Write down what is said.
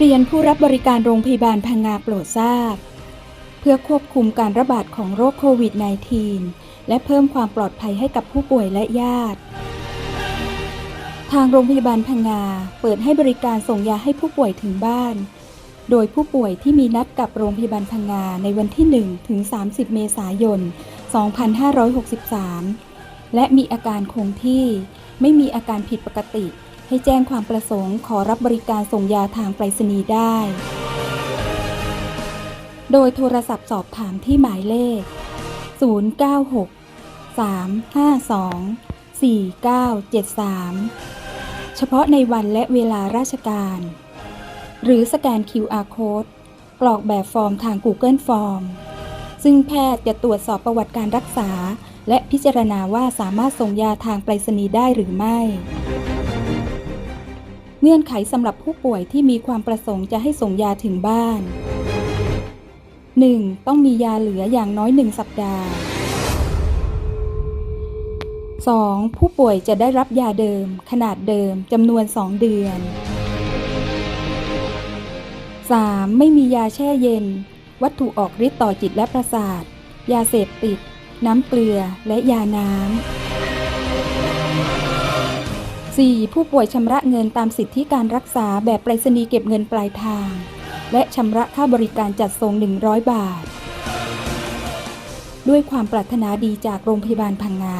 เรียนผู้รับบริการโรงพยาบาลพังงาโปรดทราบ เพื่อควบคุมการระบาดของโรคโควิด -19 และเพิ่มความปลอดภัยให้กับผู้ป่วยและญาติ ทางโรงพยาบาลพังงาเปิดให้บริการส่งยาให้ผู้ป่วยถึงบ้าน โดยผู้ป่วยที่มีนัดกับโรงพยาบาลพังงาในวันที่ 1 ถึง 30 เมษายน 2563 และมีอาการคงที่ไม่มีอาการผิดปกติ ให้แจ้งความประสงค์ขอรับบริการส่งยาทางไปรษณีย์ได้ โดยโทรศัพท์สอบถามที่หมายเลข 096 352 4973 เฉพาะในวันและเวลาราชการ หรือสแกน QR Code กรอกแบบฟอร์มทาง Google Form ซึ่งแพทย์จะตรวจสอบประวัติการรักษา และพิจารณาว่าสามารถส่งยาทางไปรษณีย์ได้หรือไม่ เงื่อนไขสำหรับผู้ป่วยที่มีความประสงค์จะให้ส่งยาถึงบ้าน 1. ต้องมียาเหลืออย่างน้อย 1 สัปดาห์ 2. ผู้ป่วยจะได้รับยาเดิม ขนาดเดิมจำนวน 2 เดือน 3. ไม่มียาแช่เย็น วัตถุออกฤทธิ์ต่อจิตและประสาท ยาเสพติด น้ำเกลือและยาน้ำ 4. ผู้ป่วยชำระเงินตามสิทธิการรักษาแบบไปรษณีย์เก็บเงินปลายทาง และชำระค่าบริการจัดส่ง 100 บาท ด้วยความปรารถนาดีจากโรงพยาบาลพังงา